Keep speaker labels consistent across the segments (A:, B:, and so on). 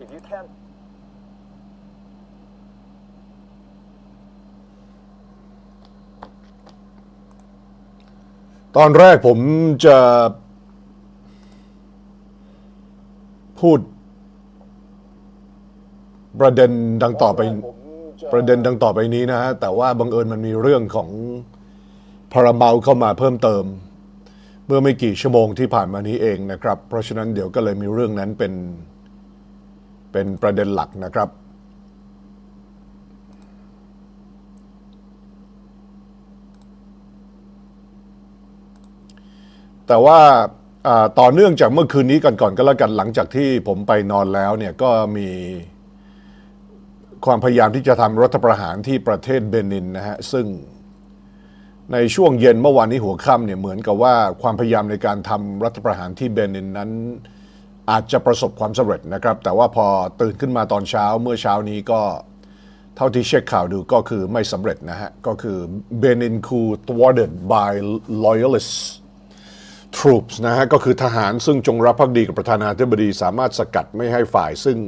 A: if you can.
B: ตอนแรกผมจะพูดประเด็นดังต่อไปประเด็นดังต่อไปนี้นะฮะ แต่ว่าบังเอิญมันมีเรื่องของพาราเมลเข้ามาเพิ่มเติม เมื่อไม่กี่ชั่วโมงที่ผ่านมานี้เองนะครับ เพราะฉะนั้นเดี๋ยวก็เลยมีเรื่องนั้นเป็น เป็นประเด็นหลักนะครับแต่ว่าต่อเนื่องจากเมื่อคืนนี้ก่อนๆก็แล้วกันหลังจากที่ผมไปนอนแล้วเนี่ยก็มีความพยายามที่จะทำรัฐประหารที่ประเทศเบนินนะฮะซึ่งในช่วงเย็นเมื่อวานนี้หัวค่ำเนี่ยเหมือนกับว่าความพยายามในการทำรัฐประหารที่เบนินนั้น อาจจะประสบความสำเร็จนะครับ แต่ว่าพอตื่นขึ้นมาตอนเช้าเมื่อเช้านี้ก็เท่าที่เช็คข่าวดูก็คือไม่สำเร็จนะฮะ ก็คือเบนินคู thwarted by loyalists troops นะฮะ ก็คือทหารซึ่งจงรักภักดีกับประธานาธิบดีสามารถสกัดไม่ให้ฝ่ายซึ่ง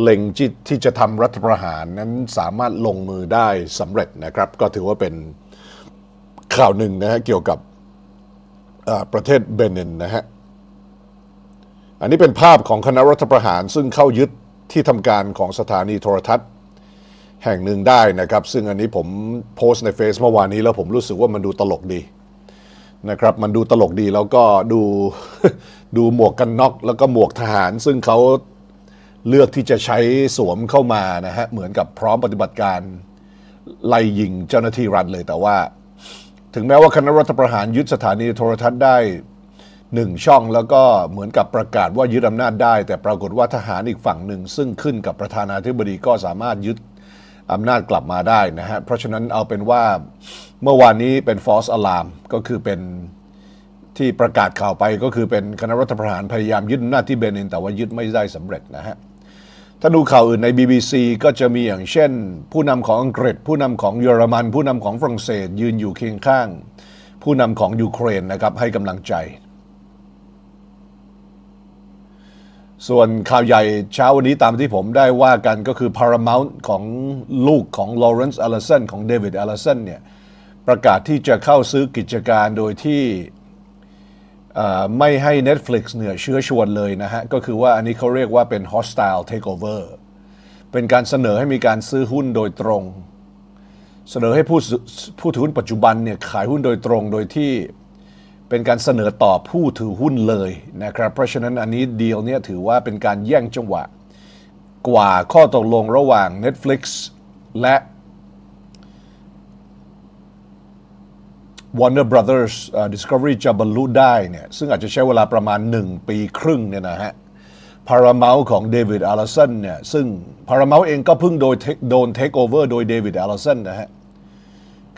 B: เล็งที่ที่จะทำรัฐประหารนั้นสามารถลงมือได้สำเร็จนะครับ ก็ถือว่าเป็นข่าวหนึ่งนะฮะ เกี่ยวกับประเทศเบนินนะฮะ อันนี้เป็นภาพของคณะรัฐประหารซึ่งเข้ายึดที่ทำการของสถานีโทรทัศน์ แห่งหนึ่งได้นะครับ ซึ่งอันนี้ผมโพสต์ในเฟซเมื่อวานนี้แล้วผมรู้สึกว่ามันดูตลกดีนะครับมันดูตลกดีแล้วก็ดูดูหมวกกันน็อกแล้วก็หมวกทหาร ซึ่งเขาเลือกที่จะใช้สวมเข้ามานะฮะเหมือนกับพร้อมปฏิบัติการไล่ยิงเจ้าหน้าที่รัฐเลยแต่ว่า ถึงแม้ว่าคณะรัฐประหารยึดสถานีโทรทัศน์ได้ หนึ่งช่องแล้วก็เหมือนกับประกาศว่ายึดอำนาจได้ แต่ปรากฏว่าทหารอีกฝั่งหนึ่ง ซึ่งขึ้นกับประธานาธิบดีก็สามารถยึดอำนาจกลับมาได้นะฮะเพราะฉะนั้นเอาเป็นว่าเมื่อวานนี้เป็น false alarm ก็คือเป็นที่ประกาศข่าวไปก็คือเป็นคณะรัฐประหารพยายามยึดอำนาจที่เบนินแต่ว่ายึดไม่ได้สำเร็จนะฮะถ้าดูข่าวอื่นใน BBC ก็จะมีอย่างเช่น ผู้นำของอังกฤษ ผู้นำของเยอรมัน ผู้นำของฝรั่งเศสยืนอยู่เคียงข้าง ผู้นำของยูเครนนะครับให้กำลังใจ ส่วนข่าวใหญ่เช้าวันนี้ตามที่ผมได้ว่ากันก็คือ Paramount ของลูกของ Lawrence Ellison ของ David Ellison เนี่ยประกาศที่จะเข้าซื้อกิจการโดยที่ไม่ให้ Netflix เหนี่ยเชื้อชวนเลยนะฮะ ก็คือว่าอันนี้เขาเรียกว่าเป็น hostile takeover เป็นการเสนอให้มีการซื้อหุ้นโดยตรง เสนอให้ผู้ผู้ถือหุ้นปัจจุบันเนี่ยขายหุ้นโดยตรงโดยที่ เป็นการเสนอต่อผู้ถือหุ้นเลยนะครับ เพราะฉะนั้นอันนี้ดีลเนี่ยถือว่าเป็นการแย่งจังหวะ กว่าข้อตกลงระหว่าง Netflix และ Warner Brothers Discovery จะบรรลุได้เนี่ยซึ่งอาจจะใช้เวลาประมาณ 1 ปีครึ่งเนี่ยนะฮะ Paramount ของ David Allison เนี่ยซึ่ง Paramount เองก็เพิ่งโดยโดน take over โดย David Allison นะฮะ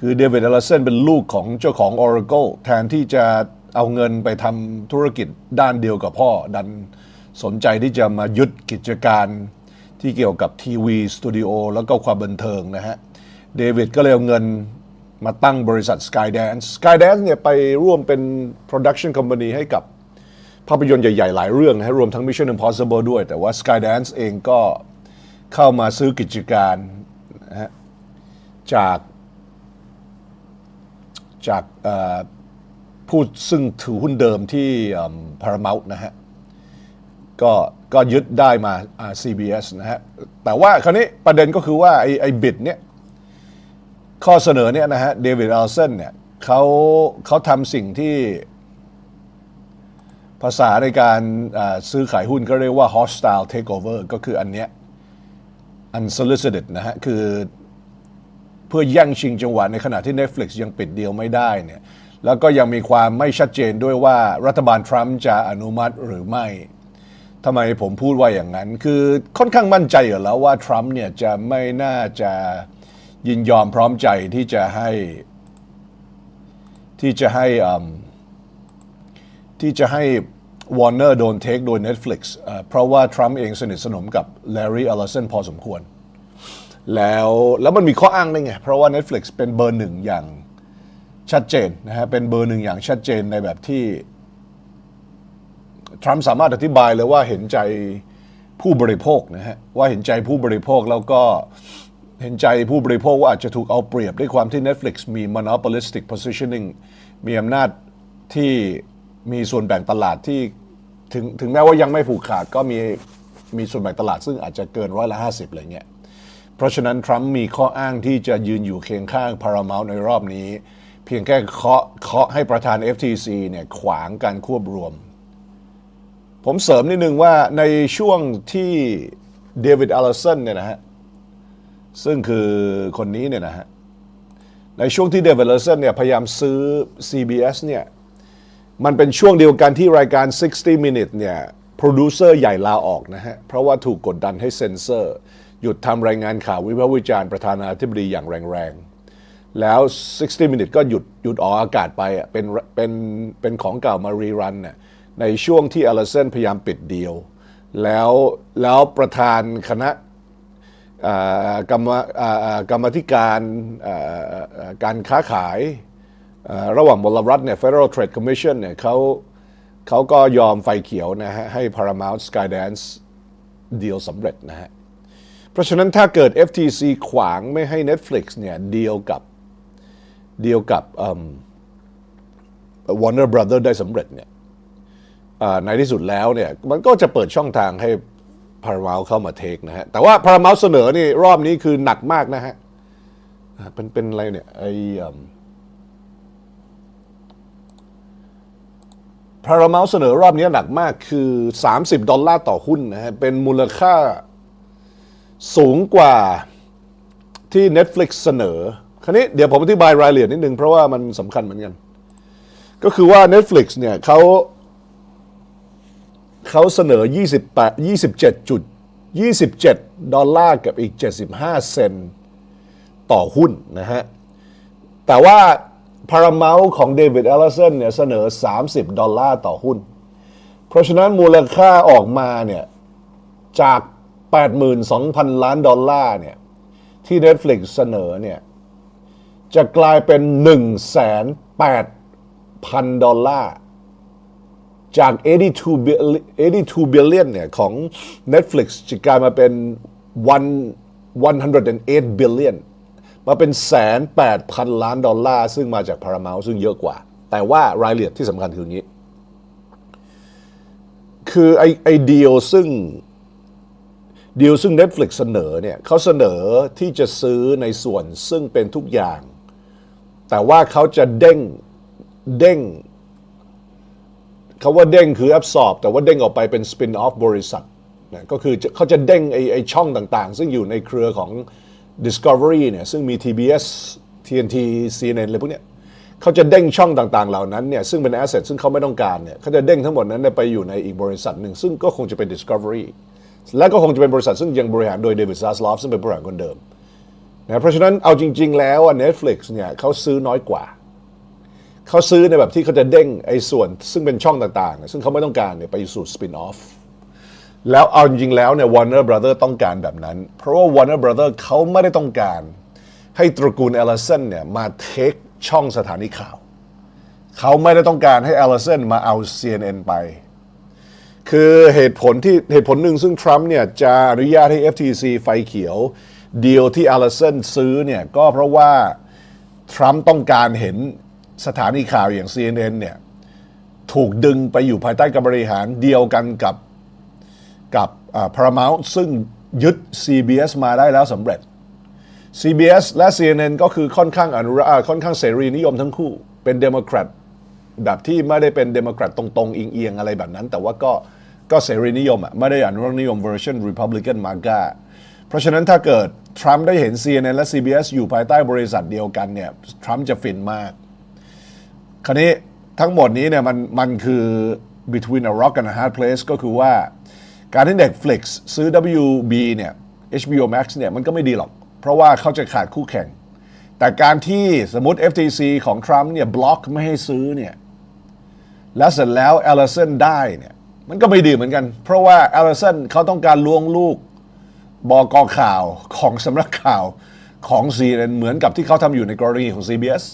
B: คือ David Allison เป็นลูกของเจ้าของ Oracle แทนที่จะเอาเงินไปทำธุรกิจด้านเดียวกับพ่อ ดันสนใจที่จะมายึดกิจการที่เกี่ยวกับทีวีสตูดิโอแล้วก็ความบันเทิงนะฮะ เดวิดก็เลยเอาเงินมาตั้งบริษัท Skydance Skydance เนี่ยไปร่วมเป็น production company ให้กับภาพยนตร์ใหญ่ ๆ หลายเรื่องนะฮะรวมทั้ง Mission Impossible ด้วย แต่ว่า Skydance เองก็เข้ามาซื้อกิจการนะฮะจาก จากผู้ซึ่งถือหุ้นเดิมที่เอิ่ม Paramount นะฮะก็ก็ยึดได้มา CBS นะฮะ แต่ว่าคราวนี้ประเด็นก็คือว่าไอ้ไอ้บิดเนี่ยข้อเสนอเนี่ยนะฮะเดวิดอัลเซนเนี่ยเขาเขาทำสิ่งที่ภาษาในการซื้อขายหุ้นก็เรียกว่า hostile takeover ก็คืออันเนี้ย unsolicited นะฮะ คือ พื่อแย่งชิงจังหวะในขณะที่ Netflix ยังปิดเดีลไม่ได้เนี่ยแล้วก็ยังมีความไม่ชัดเจนด้วยว่ารัฐบาลทรัมป์จะอนุมัติหรือไม่ทำไมผมพูดว่าอย่างนั้น คือค่อนข้างมั่นใจอยู่แล้วว่าทรัมป์เนี่ยจะไม่น่าจะยินยอมพร้อมใจที่จะให้ ที่จะให้ที่จะให้ Warner โดนเทคโดย Netflix เอ่อเพราะว่าทรัมป์เองสนิทสนมกับ Larry Ellison พอสมควร แล้วแล้วมันมีข้ออ้างได้ไง เพราะว่า Netflix เป็นเบอร์หนึ่งอย่างชัดเจนนะฮะเป็นเบอร์หนึ่งอย่างชัดเจนในแบบที่ทรัมป์สามารถอธิบายเลยว่าเห็นใจผู้บริโภคนะฮะว่าเห็นใจผู้บริโภคแล้วก็เห็นใจผู้บริโภคว่าอาจจะถูกเอาเปรียบด้วยความที่ Netflix มี monopolistic positioning มีอำนาจที่มีส่วนแบ่งตลาดที่ถึงถึงแม้ว่ายังไม่ผูกขาดก็มีมีส่วนแบ่งตลาดซึ่งอาจจะเกินร้อยละห้าสิบอะไรเงี้ย เพราะฉะนั้นทรัมป์มีข้ออ้างที่จะยืนอยู่เคียงข้าง Paramount ในรอบนี้ เพียงแค่เคาะเคาะให้ประธาน FTC เนี่ยขวางการควบรวม ผมเสริมนิดนึงว่าในช่วงที่เดวิดอลลสันเนี่ยนะฮะซึ่งคือคนนี้เนี่ยนะฮะในช่วงที่เดวิดอลลสันเนี่ยพยายามซื้อ CBS เนี่ยมันเป็นช่วงเดียวกันที่รายการ 60 Minutes เนี่ยโปรดิวเซอร์ใหญ่ลาออกนะฮะ เพราะว่าถูกกดดันให้เซ็นเซอร์ หยุดทำรายงานข่าววิพากษ์วิจารณ์ประธานาธิบดีอย่างแรงๆ แล้ว 60 Minutes ก็หยุดหยุดออกอากาศไปอะเป็นเป็นเป็นของเก่ามารีรันเนี่ยในช่วงที่อลาเซนพยายามปิดเดียว แล้วแล้วประธานคณะกรรมกรรมธิการการค้าขายระหว่างมลรัฐเนี่ย Federal Trade Commission เนี่ยเขาเขาก็ยอมไฟเขียวนะฮะให้ Paramount Skydance เดีลสำเร็จนะฮะ เพราะฉะนั้นถ้าเกิด FTC ขวางไม่ให้ Netflix เนี่ยเดีลกับเดีลกับ Warner Brother ได้สำเร็จเนี่ยในที่สุดแล้วเนี่ยมันก็จะเปิดช่องทางให้ Paramount เข้ามาเทคนะฮะ แต่ว่า Paramount เสนอนี่รอบนี้คือหนักมากนะฮะเป็นเป็นอะไรเนี่ยไออืม Paramount เสนอรอบนี้หนักมากคือ 30 ดอลลาร์ต่อหุ้นนะฮะ เป็นมูลค่า สูงกว่าที่ Netflix เสนอ คราวนี้เดี๋ยวผมอธิบายรายละเอียดนิดนึงเพราะว่ามันสำคัญเหมือนกัน ก็คือว่า Netflix เนี่ยเขาเขาเสนอ 28 27จุด27 ดอลลาร์กับอีก 75 เซนต์ต่อหุ้นนะฮะ แต่ว่า Paramount ของเดวิด a l ล s o n เนี่ยเสนอ 30 ดอลลาร์ต่อหุ้น เพราะฉะนั้นมูลค่าออกมาเนี่ยจาก 82,000 ล้านดอลลาร์เนี่ยที่ Netflix เสนอเนี่ยจะกลายเป็น108,000 ดอลลาร์จาก 82 billion 82 billion เนี่ยของ Netflix จะกลายมาเป็น 1 108 billion มาเป็นแสนแปดพันล้านดอลลาร์ ซึ่งมาจาก Paramount ซึ่งเยอะกว่า แต่ว่ารายละเอียดที่สำคัญคืออย่างนี้ คือไอไอเดียซึ่ง ดีลซึ่ง Netflix เสนอเนี่ยเขาเสนอที่จะซื้อในส่วนซึ่งเป็นทุกอย่าง แต่ว่าเขาจะเด้งเด้งเขาว่าเด้งคือ absorb แต่ว่าเด้งออกไปเป็น spin off บริษัทนะก็คือเขาจะเด้งไอไอช่องต่างๆ ซึ่งอยู่ในเครือของ Discovery เนี่ยซึ่งมี TBS TNT CNN อะไรพวกเนี้ยเขาจะเด้งช่องต่างๆ เหล่านั้นเนี่ยซึ่งเป็น asset ซึ่งเขาไม่ต้องการเนี่ยเขาจะเด้งทั้งหมดนั้นไปอยู่ในอีกบริษัทหนึ่งซึ่งก็คงจะเป็น Discovery และก็คงจะเป็นบริษัทซึ่งยังบริหารโดยเดวิดซาสลอฟซึ่งเป็นผู้บริหารคนเดิมนะเพราะฉะนั้นเอาจริง ๆ แล้วอะ Netflix เนี่ยเขาซื้อน้อยกว่า เขาซื้อในแบบที่เขาจะเด้งไอ้ส่วนซึ่งเป็นช่องต่างๆ ซึ่งเขาไม่ต้องการเนี่ยไปสู่สปินออฟแล้วเอาจริงๆแล้วเนี่ย Warner Brother ต้องการแบบนั้น เพราะว่า Warner Brother เขาไม่ได้ต้องการ ให้ตระกูลเอลลสันเนี่ยมาเทคช่องสถานีข่าว เขาไม่ได้ต้องการให้เอลลสันมาเอา CNN ไป คือเหตุผลที่เหตุผลหนึ่งซึ่งทรัมป์เนี่ยจะอนุญาตให้ FTC ไฟเขียวเดีลที่อลลสันซื้อเนี่ยก็เพราะว่า ทรัมป์ต้องการเห็นสถานีข่าวอย่าง CNN เนี่ยถูกดึงไปอยู่ภายใต้การบริหารเดียวกันกับกับอ่า Paramount ซึ่งยึด CBS มาได้แล้วสำเร็จ CBS และ CNN ก็คือค่อนข้างอนุรักษ์ค่อนข้างเสรีนิยมทั้งคู่เป็นเดโมแครตแบบที่ไม่ได้เป็นเดโมแครตตรงๆเอียงอะไรแบบนั้น แต่ว่าก็ ก็เสรีนิยมอะไม่ได้อนุรักษนิยม version Republican MAGA เพราะฉะนั้นถ้าเกิดทรัมป์ได้เห็น CNN และ CBS อยู่ภายใต้บริษัทเดียวกันเนี่ยทรัมป์จะฟินมาก คราวนี้ทั้งหมดนี้เนี่ยมันมันคือ between a rock and a hard place ก็คือว่าการที่ Netflix ซื้อ WB เนี่ย HBO Max เนี่ยมันก็ไม่ดีหรอก เพราะว่าเขาจะขาดคู่แข่ง แต่การที่สมมติ FTC ของทรัมป์เนี่ยบล็อกไม่ให้ซื้อเนี่ย แล้วเสร็จแล้ว a l l i s o n ได้เนี่ย มันก็ไม่ดีเหมือนกัน เพราะว่า a l l i s o n เขาต้องการล้วงลูกบอกอข่าวของสำนักข่าวของ CNN เหมือนกับที่เขาทำอยู่ในกรณีของ CBS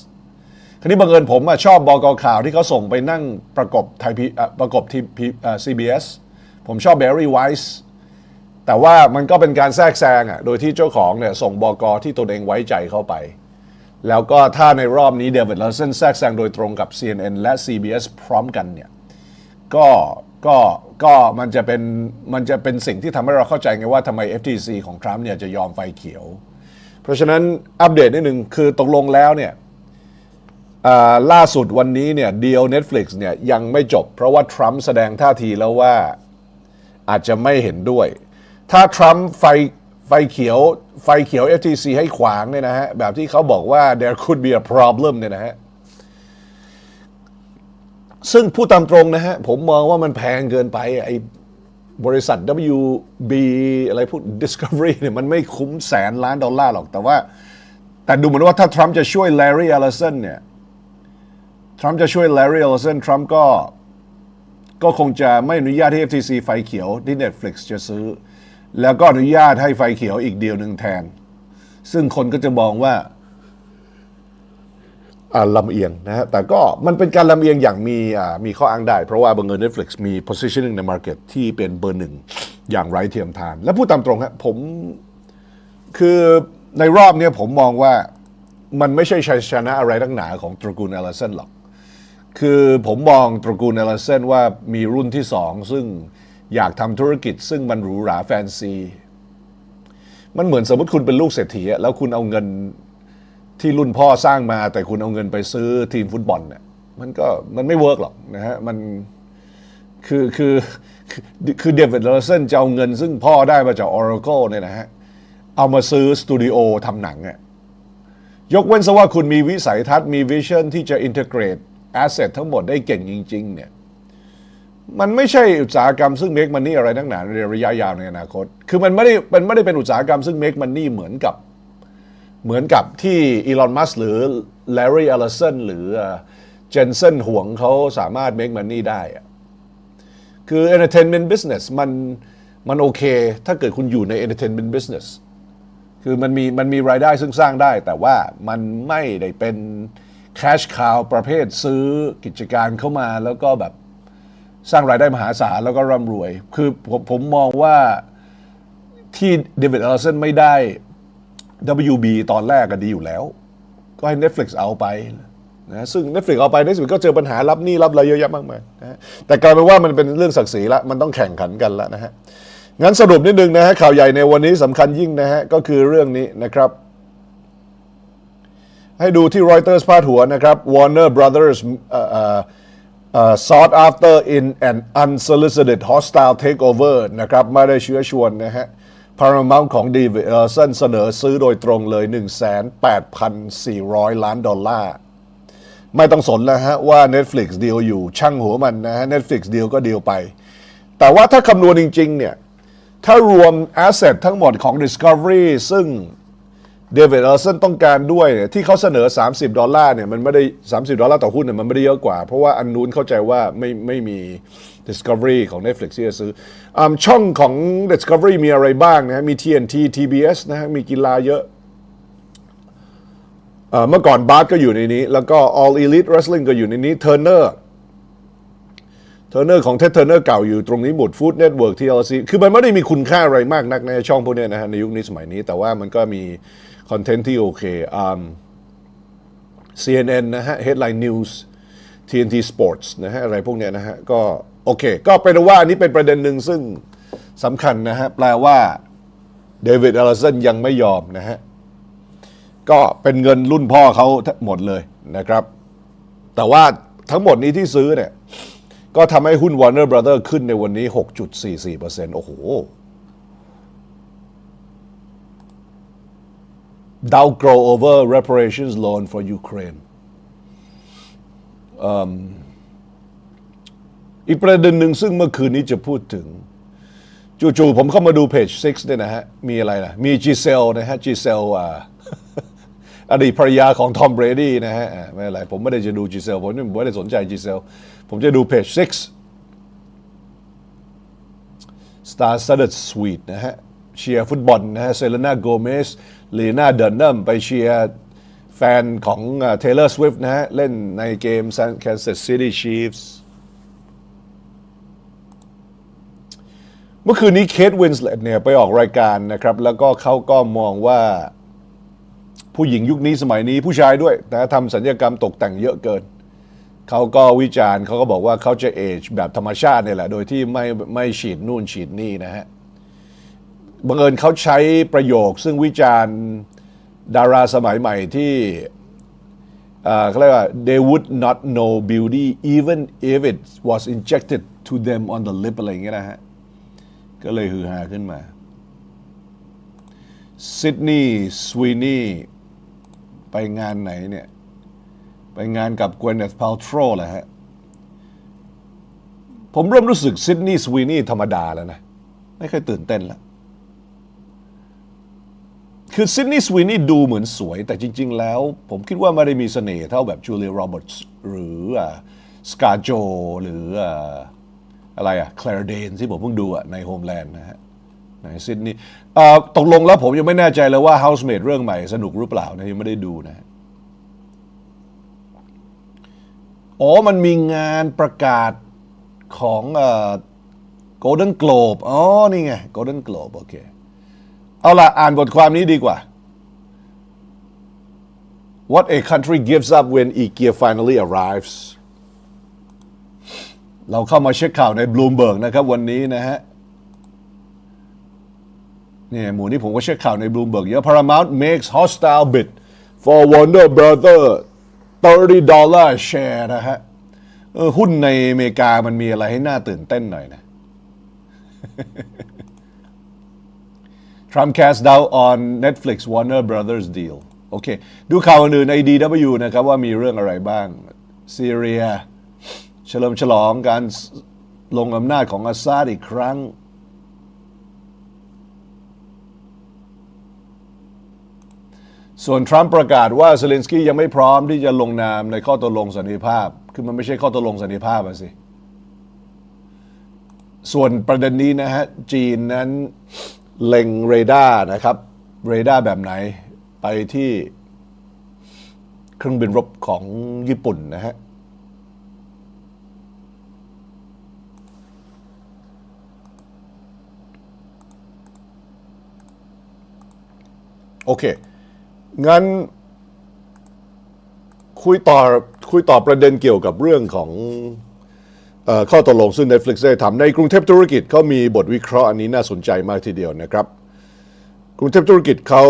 B: คราวนี้บังเอิญผมอะชอบบอกอข่าวที่เขาส่งไปนั่งประกบไทยพีประกบที่พีเอ่อ CBS ผมชอบ Barry Weiss แต่ว่ามันก็เป็นการแทรกแซงอะโดยที่เจ้าของเนี่ยส่งบอกอที่ตนเองไว้ใจเข้าไป แล้วก็ถ้าในรอบนี้เดวิดลาเซนแทรกแซงโดยตรงกับ CNN และ CBS พร้อมกันเนี่ยก็ ก็ก็มันจะเป็นมันจะเป็นสิ่งที่ทำให้เราเข้าใจไงว่าทำไม FTC ของทรัมป์เนี่ยจะยอมไฟเขียว เพราะฉะนั้นอัปเดตนิดหนึ่งคือตกลงแล้วเนี่ยล่าสุดวันนี้เนี่ยดีล Netflix เนี่ยยังไม่จบ เพราะว่าทรัมป์แสดงท่าทีแล้วว่าอาจจะไม่เห็นด้วย ถ้าทรัมป์ไฟไฟเขียวไฟเขียว FTC ให้ขวางเนี่ยนะฮะแบบที่เขาบอกว่า there could be a problem เนี่ยนะฮะ ซึ่งพูดตามตรงนะฮะ ผมมองว่ามันแพงเกินไปไอ้บริษัท WB อะไรพูด Discovery เนี่ยมันไม่คุ้มแสนล้านดอลลาร์หรอก แต่ว่า แต่ดูเหมือนว่าถ้าทรัมป์จะช่วย Larry Ellison เนี่ยทรัมป์จะช่วย Larry Ellison ทรัมป์ก็ก็คงจะไม่อนุญาตให้ FTC ไฟเขียวที่ Netflix จะซื้อ แล้วก็อนุญาตให้ไฟเขียวอีกเดียวหนึ่งแทน ซึ่งคนก็จะมองว่า ลำเอียงนะฮะแต่ก็มันเป็นการลำเอียงอย่างมีอ่ามีข้ออ้างได้ เพราะว่าบังเอิญ Netflix มี positioning ใน market ที่เป็นเบอร์หนึ่งอย่างไร้เทียมทาน และพูดตามตรงฮะผมคือในรอบเนี้ยผมมองว่ามันไม่ใช่ชัยชนะอะไรทั้งหนาของตระกูลเอลเซนหรอก คือผมมองตระกูลเอลเซนว่ามีรุ่นที่สองซึ่งอยากทำธุรกิจ ซึ่งมันหรูหราแฟนซี มันเหมือนสมมติคุณเป็นลูกเศรษฐีแล้วคุณเอาเงิน ที่รุ่นพ่อสร้างมา แต่คุณเอาเงินไปซื้อทีมฟุตบอลเนี่ยมันก็มันไม่เวิร์กหรอกนะฮะมันคือคือคือเดวิดเลเซนจะเอาเงิน ซึ่งพ่อได้มาจาก Oracle เนี่ยนะฮะเอามาซื้อสตูดิโอทำหนังอะยกเว้นซะว่าคุณมีวิสัยทัศน์มีวิชั่นที่จะอินทิเกรตแอสเซททั้งหมดได้เก่งจริง ๆ เนี่ยมันไม่ใช่อุตสาหกรรมซึ่ง make money อะไรทั้งหนาในระยะยาวในอนาคต คือมันไม่ได้มันไม่ได้เป็นอุตสาหกรรมซึ่ง make money เหมือนกับ เหมือนกับที่อีลอนมัสหรือ Larry Ellison หรือเจนเซนห่วงเขาสามารถ make money ได้ คือ entertainment business มันมันโอเค ถ้าเกิดคุณอยู่ใน entertainment business คือมันมีมันมีรายได้ซึ่งสร้างได้ แต่ว่ามันไม่ได้เป็น cash cow ประเภทซื้อกิจการเข้ามาแล้วก็แบบสร้างรายได้มหาศาลแล้วก็ร่ำรวย คือผมผมมองว่าที่เดวิดอลสันไม่ได้ WB ตอนแรกก็ดีอยู่แล้ว ก็ให้ Netflix เอาไปนะซึ่ง Netflix เอาไป Netflix ก็เจอปัญหารับหนี้รับอะไรเยอะแยะมากมายนะแต่กลายเป็นว่ามันเป็นเรื่องศักดิ์ศรีละมันต้องแข่งขันกันละนะฮะงั้นสรุปนิดนึงนะฮะข่าวใหญ่ในวันนี้สำคัญยิ่งนะฮะก็คือเรื่องนี้นะครับให้ดูที่ Reuters พาดหัวนะครับ Warner Brothers เอ่อเอ่อเอ่อ sought after in an unsolicited hostile takeover นะครับ ไม่ได้เชื้อชวนนะฮะ Paramount ของดีเวอร์สันเสนอซื้อโดยตรงเลย 18,400 ล้านดอลลาร์ ไม่ต้องสนแล้วฮะว่า Netflix ดียวอยู่ช่างหัวมันนะฮะ Netflix ดียวก็เดียวไป แต่ว่าถ้าคำนวณจริง ๆ เนี่ย ถ้ารวม asset ทั้งหมดของ Discovery ซึ่ง เดวิดเอลสันต้องการด้วยเนี่ยที่เขาเสนอ 30 ดอลลาร์เนี่ยมันไม่ได้ 30 ดอลลาร์ต่อหุ้นเนี่ยมันไม่ได้เยอะกว่า เพราะว่าอันนู้นเข้าใจว่าไม่ไม่มี Discovery ของ Netflix ที่จะซื้ออช่องของ Discovery มีอะไรบ้างนะฮะมี TNT TBS นะฮะมีกีฬาเยอะเมื่อก่อนบาสก็อยู่ในนี้ แล้วก็ All Elite Wrestling ก็อยู่ในนี้ Turner เทอร์เนอร์ของเท็ดเทอร์เนอร์เก่าอยู่ตรงนี้หมดฟู้ดเน็ตเวิร์กทีเอลซีคือมันไม่ได้มีคุณค่าอะไรมากนักในช่องพวกนี้นะฮะในยุคนี้สมัยนี้ แต่ว่ามันก็มี คอนเทนต์ที่โอเคอ่า CNN นะฮะ Headline News TNT Sports นะฮะอะไรพวกเนี้ยนะฮะก็โอเค ก็เป็นว่าอันนี้เป็นประเด็นหนึ่งซึ่งสำคัญนะฮะแปลว่าเดวิดอลสันยังไม่ยอมนะฮะก็เป็นเงินรุ่นพ่อเขาหมดเลยนะครับ แต่ว่าทั้งหมดนี้ที่ซื้อเนี่ย ก็ทำให้หุ้น Warner Brother ขึ้นในวันนี้ 6.44%โอ้โห Dow grow over reparations loan for Ukraine อีกประเด็นหนึ่งซึ่งเมื่อคืนนี้จะพูดถึง จู่ๆผมเข้ามาดูเพจ 6 เนี่ยนะฮะ มีอะไรนะ มีจีเซลนะฮะจีเซลอ่าอดีตภรรยาของทอมเบรดี้นะฮะไม่เป็นไรผมไม่ได้จะดูจีเซลผมไม่ได้สนใจจีเซลผมจะดูเพจ 6 Star Studded Suite นะฮะเชียร์ฟุตบอลนะฮะเซเลน่าโกเมส ลีนาเดนนัมไปเชียร์แฟนของเทเลอร์สวิฟต์นะฮะ เล่นในเกม Kansas City Chiefs เมื่อคืนนี้เคทวินสเลตเนี่ยไปออกรายการนะครับ แล้วก็เขาก็มองว่าผู้หญิงยุคนี้สมัยนี้ผู้ชายด้วยแต่ทำสัญญกรรมตกแต่งเยอะเกิน เขาก็วิจารณ์เขาก็บอกว่าเขาจะเอจแบบธรรมชาติเนี่ยแหละ โดยที่ไม่ไม่ฉีดนู่นฉีดนี่นะฮะ บังเอิญเขาใช้ประโยค ซึ่งวิจารณ์ดาราสมัยใหม่ที่เขาเรียกว่า they would not know beauty even if it was injected to them on the lip อะไรอย่างเงี้ยนะฮะ ก็เลยฮือฮาขึ้นมาซิดนีย์สวีนีไปงานไหนเนี่ย ไปงานกับ Gwyneth Paltrow แหละฮะ ผมเริ่มรู้สึกซิดนีย์สวีนีธรรมดาแล้วนะ ไม่เคยตื่นเต้นแล้ว คือซิดนีย์สวีนี่ดูเหมือนสวย แต่จริง ๆ แล้ว ผมคิดว่าไม่ได้มีเสน่ห์เท่าแบบจูเลียโรเบิร์ตส์หรือสกาโจหรืออะไรอะแคลร์เดนที่ผมเพิ่งดูอะในโฮมแลนด์นะฮะในซิดนีย์ตกลงแล้วผมยังไม่แน่ใจเลยว่า Housemate เรื่องใหม่สนุกหรือเปล่านะยังไม่ได้ดูนะฮะอ๋อ มันมีงานประกาศของ Golden Globe อ๋อ นี่ไง Golden Globe โอเค เอาละอ่านบทความนี้ดีกว่า What a country gives up when IKEA finally arrives เราเข้ามาเช็คข่าวในบลูมเบิร์กนะครับวันนี้นะฮะเนี่ยหมู่นี้ผมก็เช็คข่าวในบลูมเบิร์กเยอะ Paramount makes hostile bid for Warner Brother 30 dollar share นะฮะหุ้นในอเมริกามันมีอะไรให้น่าตื่นเต้นหน่อยนะ Trump cast doubt on Netflix Warner Brothers deal โอเค ดูข่าวอื่นใน DW นะครับ ว่ามีเรื่องอะไรบ้างซีเรีย เฉลิมฉลองการลงอำนาจของอาซาดอีกครั้ง ส่วนทรัมป์ประกาศว่าเซเลนสกี้ยังไม่พร้อมที่จะลงนามในข้อตกลงสันติภาพ คือมันไม่ใช่ข้อตกลงสันติภาพอะสิ ส่วนประเด็นนี้นะฮะ จีนนั้น เล็งเรดาร์นะครับ เรดาร์แบบไหนไปที่เครื่องบินรบของญี่ปุ่นนะฮะโอเค งั้น คุยต่อคุยต่อประเด็นเกี่ยวกับเรื่องของ ข้อตกลงซึ่ง Netflix ได้ทำในกรุงเทพธุรกิจเขามีบทวิเคราะห์อันนี้น่าสนใจมากทีเดียวนะครับ กรุงเทพธุรกิจเขา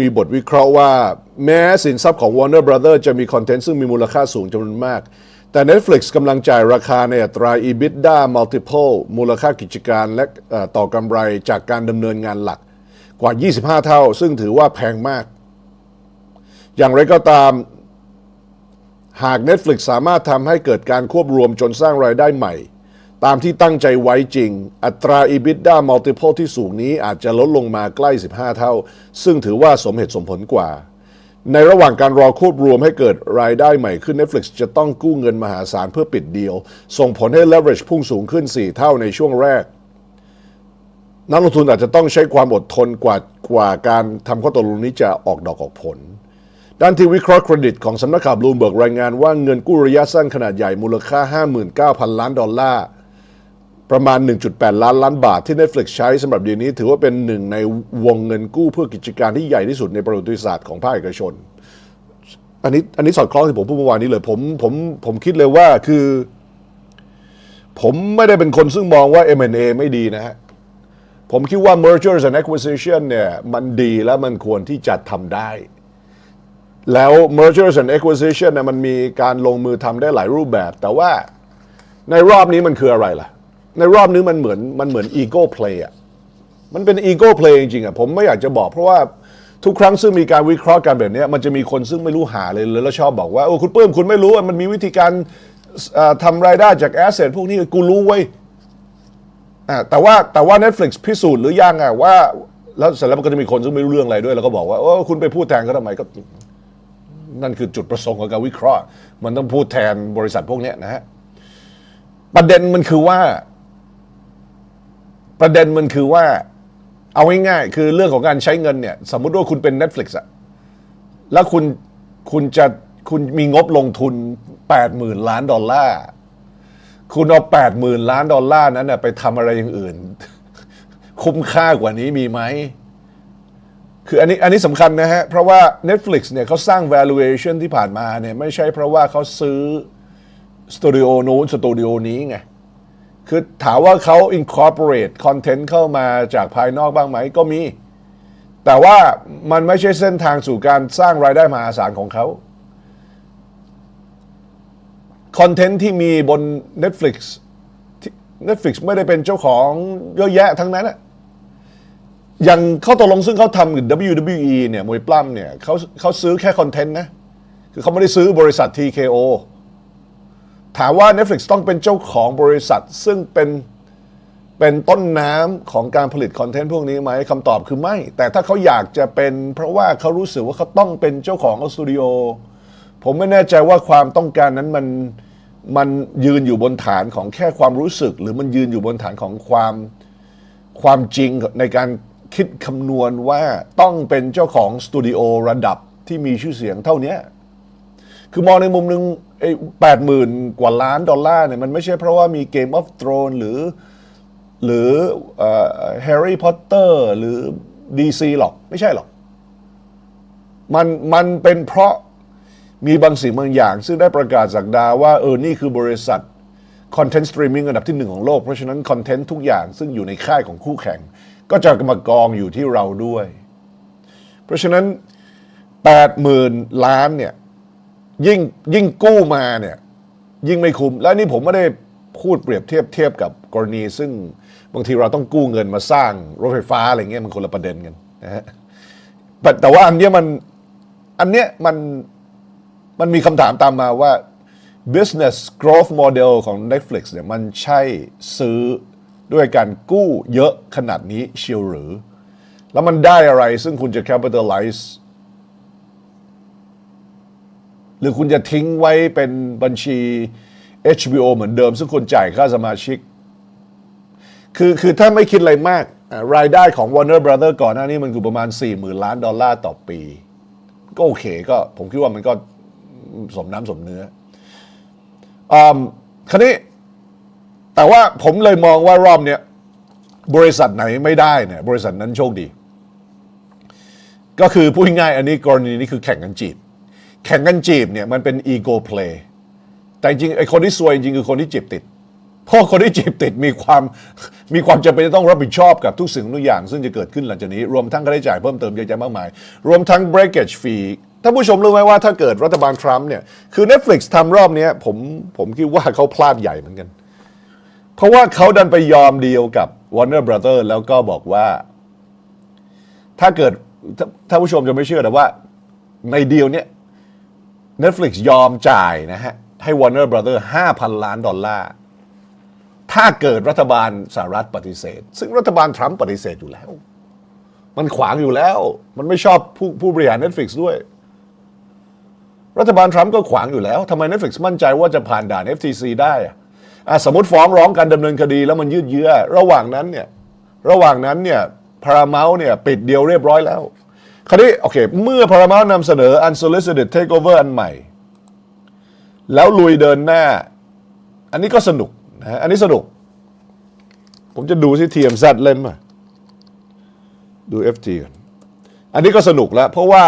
B: มีบทวิเคราะห์ว่า แม้สินทรัพย์ของ Warner Brother จะมีคอนเทนต์ซึ่งมีมูลค่าสูงจำนวนมาก แต่ Netflix กำลังจ่ายราคาในอัตรา EBITDA multiple มูลค่ากิจการและต่อกำไรจากการดำเนินงานหลักกว่า 25 เท่า ซึ่งถือว่าแพงมาก อย่างไรก็ตาม หาก Netflix สามารถทำให้เกิดการควบรวมจนสร้างรายได้ใหม่ ตามที่ตั้งใจไว้จริง อัตรา EBITDA multiple ที่สูงนี้อาจจะลดลงมาใกล้ 15 เท่า ซึ่งถือว่าสมเหตุสมผลกว่า ในระหว่างการรอควบรวมให้เกิดรายได้ใหม่ขึ้น Netflix จะต้องกู้เงินมหาศาลเพื่อปิดเดีลส่งผลให้ leverage พุ่งสูงขึ้น 4 เท่าในช่วงแรกนักลงทุนอาจจะต้องใช้ความอดทนกว่ากว่าการทำข้อตกลงนี้จะออกดอกออกผล ด้านที่วิเคราะห์เครดิตของสำนักข่าวบลูมเบิร์กรายงานว่าเงินกู้ระยะสั้นขนาดใหญ่มูลค่า 59,000 ล้านดอลลาร์ ประมาณ 1.8 ล้านล้านบาทที่ Netflix ใช้สำหรับเดือนนี้ถือว่าเป็นหนึ่งในวงเงินกู้เพื่อกิจการที่ใหญ่ที่สุดในประวัติศาสตร์ของภาคเอกชน อันนี้อันนี้สอดคล้องที่ผมพูดเมื่อวานนี้เลยผมผมผมคิดเลยว่าคือ ผมไม่ได้เป็นคนซึ่งมองว่า M&A ไม่ดีนะฮะผมคิดว่า mergers and acquisition เนี่ยมันดีและมันควรที่จะทำได้ แล้ว mergers and acquisition นะมันมีการลงมือทำได้หลายรูปแบบ แต่ว่าในรอบนี้มันคืออะไรล่ะ ในรอบนี้มันเหมือนมันเหมือน ego play อะมันเป็น ego play จริงๆอะผมไม่อยากจะบอกเพราะว่าทุกครั้งซึ่งมีการวิเคราะห์กันแบบนี้มันจะมีคนซึ่งไม่รู้หาเลยแล้วชอบบอกว่าโอ้คุณเปิ้มคุณไม่รู้อะมันมีวิธีการทำรายได้จากแอสเซทพวกนี้กูรู้เว้ยอ่าแต่ว่าแต่ว่า Netflix พิสูจน์หรือยังอะว่า แล้วเสร็จแล้วมันก็จะมีคนซึ่งไม่รู้เรื่องอะไรด้วย แล้วก็บอกว่าโอ้คุณไปพูดแทนเขาทำไมก็ นั่นคือจุดประสงค์ของการวิเคราะห์ มันต้องพูดแทนบริษัทพวกนี้นะฮะประเด็นมันคือว่า ประเด็นมันคือว่า เอาง่ายๆคือเรื่องของการใช้เงินเนี่ย สมมุติว่าคุณเป็น Netflix อะแล้วคุณคุณจะคุณมีงบลงทุน 80,000 ล้านดอลลาร์คุณเอา 80,000 ล้านดอลลาร์นั้นน่ะไปทำอะไรอย่างอื่น คุ้มค่ากว่านี้มีไหม คืออันนี้อันนี้สำคัญนะฮะ เพราะว่า Netflix เนี่ยเขาสร้าง valuation ที่ผ่านมาเนี่ยไม่ใช่เพราะว่าเขาซื้อสตูดิโอนู้นสตูดิโอนี้ไง คือถามว่าเขา incorporate content เข้ามาจากภายนอกบ้างไหมก็มี แต่ว่ามันไม่ใช่เส้นทางสู่การสร้างรายได้มหาศาลของเขาคอนเทนต์ที่มีบน Netflix ที่ Netflix ไม่ได้เป็นเจ้าของเยอะแยะทั้งนั้นอะ อย่างเขาตกลงซึ่งเขาทำกับ WWE เนี่ยมวยปล้ำเนี่ยเขาเขาซื้อแค่คอนเทนต์นะ คือเขาไม่ได้ซื้อบริษัท TKO ถามว่า Netflix ต้องเป็นเจ้าของบริษัท ซึ่งเป็นเป็นต้นน้ำของการผลิตคอนเทนต์พวกนี้ไหมคำตอบคือไม่ แต่ถ้าเขาอยากจะเป็นเพราะว่าเขารู้สึกว่าเขาต้องเป็นเจ้าของสตูดิโอผมไม่แน่ใจว่าความต้องการนั้นมันมันยืนอยู่บนฐานของแค่ความรู้สึก หรือมันยืนอยู่บนฐานของความความจริงในการ คิดคำนวณว่าต้องเป็นเจ้าของสตูดิโอระดับที่มีชื่อเสียงเท่านี้คือมองในมุมหนึ่งไอ้แปดหมื่นกว่าล้านดอลลาร์เนี่ยมันไม่ใช่เพราะว่ามี Game of Thrones หรือหรือแฮร์รี่พอตเตอร์หรือ DC หรอก ไม่ใช่หรอก มันมันเป็นเพราะมีบางสิ่งบางอย่าง ซึ่งได้ประกาศจากดาว่า เออ นี่คือบริษัทคอนเทนต์สตรีมมิ่งอันดับที่หนึ่งของโลก เพราะฉะนั้นคอนเทนต์ทุกอย่างซึ่งอยู่ในค่ายของคู่แข่ง ก็จะมากองอยู่ที่เราด้วย เพราะฉะนั้น 80,000 ล้านเนี่ยยิ่งยิ่งกู้มาเนี่ยยิ่งไม่คุ้ม และนี่ผมไม่ได้พูดเปรียบเทียบเทียบกับกรณี ซึ่งบางทีเราต้องกู้เงินมาสร้างรถไฟฟ้าอะไรเงี้ยมันคนละประเด็นกันนะฮะแต่แต่ว่าอันเนี้ยมันอันเนี้ยมันมันมีคำถามตามมาว่า business growth model ของ Netflix เนี่ยมันใช่ซื้อ ด้วยการกู้เยอะขนาดนี้เชียวหรือ แล้วมันได้อะไรซึ่งคุณจะ capitalize หรือคุณจะทิ้งไว้เป็นบัญชี HBO เหมือนเดิม ซึ่งคุณจ่ายค่าสมาชิก คือคือถ้าไม่คิดอะไรมากรายได้ของ Warner Brother ก่อนหน้านี้มันคือประมาณ 40,000 ล้านดอลลาร์ต่อปี ก็โอเคก็ผมคิดว่ามันก็สมน้ำสมเนื้ออืมคราวนี้ แต่ว่าผมเลยมองว่ารอบเนี้ยบริษัทไหนไม่ได้เนี่ยบริษัทนั้นโชคดี ก็คือพูดง่ายอันนี้กรณีนี้คือแข่งกันจีบ แข่งกันจีบเนี่ยมันเป็นอีโก้เพลย์แต่จริงไอคนที่ซวยจริงคือคนที่จีบติดเพราะคนที่จีบติดมีความมีความจำเป็นจะต้องรับผิดชอบกับทุกสิ่งทุกอย่าง ซึ่งจะเกิดขึ้นหลังจากนี้ รวมทั้งค่าใช้จ่ายเพิ่มเติมเยอะแยะมากมาย รวมทั้ง breakage fee ท่านผู้ชมรู้ไหมว่าถ้าเกิดรัฐบาลทรัมป์เนี่ยคือ Netflix ทำรอบนี้ผมผมคิดว่าเขาพลาดใหญ่เหมือนกัน เพราะว่าเขาดันไปยอมดีลกับ Warner Brother แล้วก็บอกว่า ถ้าเกิดถ้าถ้าผู้ชมจะไม่เชื่อแต่ว่า ในดีลเนี้ย Netflix ยอมจ่ายนะฮะ ให้ Warner Brother 5,000 ล้านดอลลาร์ ถ้าเกิดรัฐบาลสหรัฐปฏิเสธ ซึ่งรัฐบาลทรัมป์ปฏิเสธอยู่แล้ว มันขวางอยู่แล้ว มันไม่ชอบผู้ผู้บริหาร Netflix ด้วย รัฐบาลทรัมป์ก็ขวางอยู่แล้วทำไม Netflix มั่นใจว่าจะผ่านด่าน FTC ได้อะ สมมติฟ้องร้องการดำเนินคดีแล้วมันยืดเยื้อ ระหว่างนั้นเนี่ยระหว่างนั้นเนี่ย Paramount เนี่ยปิดเดียวเรียบร้อยแล้ว คราวนี้โอเค เมื่อ Paramount นำเสนอ unsolicited takeover อันใหม่ แล้วลุยเดินหน้า อันนี้ก็สนุกนะฮะอันนี้สนุก ผมจะดูที่ TMZ เล่นมาดู FT กันอันนี้ก็สนุกแล้ว เพราะว่า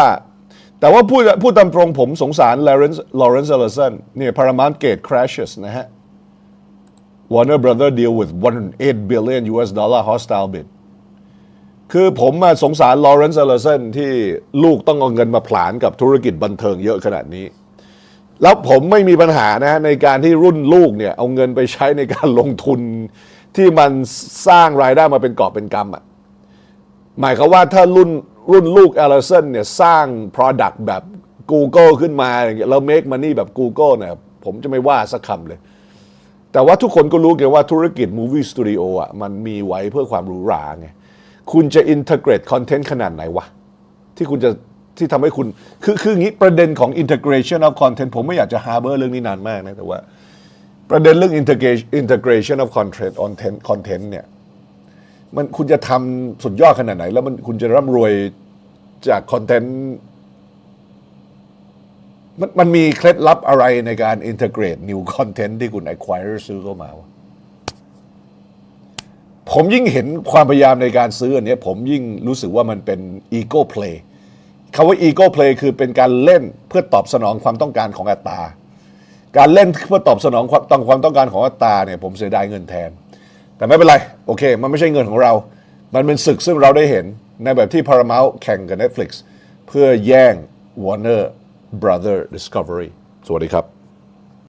B: แต่ว่าพูดพูดตามตรงผมสงสาร Lawrence Lawrence Ellison เนี่ย Paramount Gate crashes นะฮะ Warner Brother deal with 1.8 billion US dollar hostile bid คือผมมาสงสารลอเรนซ์เอลเซนที่ลูกต้องเอาเงินมาผลานกับธุรกิจบันเทิงเยอะขนาดนี้ แล้วผมไม่มีปัญหานะในการที่รุ่นลูกเนี่ยเอาเงินไปใช้ในการลงทุนที่มันสร้างรายได้มาเป็นกอบเป็นกำอะหมายความว่าถ้ารุ่นรุ่นลูกเอลเซนเนี่ยสร้าง Product แบบ Google ขึ้นมาแล้ว make money แบบ Google เนี่ยผมจะไม่ว่าสักคำเลย แต่ว่าทุกคนก็รู้ไงว่าธุรกิจ Movie Studio อะมันมีไว้เพื่อความหรูหราไง คุณจะ integrate content ขนาดไหนวะ ที่คุณจะที่ทำให้คุณ คือคืออย่างนี้ประเด็นของ integration of content ผมไม่อยากจะ harbor เรื่องนี้นานมากนะ แต่ว่าประเด็นเรื่อง integration integration of content content content เนี่ยมันคุณจะทำสุดยอดขนาดไหน แล้วมันคุณจะร่ำรวยจากคอนเทนต์ มันมันมีเคล็ดลับอะไรในการ integrate new content ที่คุณ acquire ซื้อเข้ามาวะผมยิ่งเห็นความพยายามในการซื้ออันเนี้ยผมยิ่งรู้สึกว่ามันเป็นอีโก้เพลย์คำว่าอีโก้เพลย์คือเป็นการเล่นเพื่อตอบสนองความต้องการของอัตรา การเล่นเพื่อตอบสนองความต้องความต้องการของอัตราเนี่ยผมเสียดายเงินแทน แต่ไม่เป็นไร โอเค มันไม่ใช่เงินของเรา มันเป็นศึกซึ่งเราได้เห็นในแบบที่ Paramount แข่งกับ Netflix เพื่อแย่ง Warner Brother Discovery สวัสดีครับ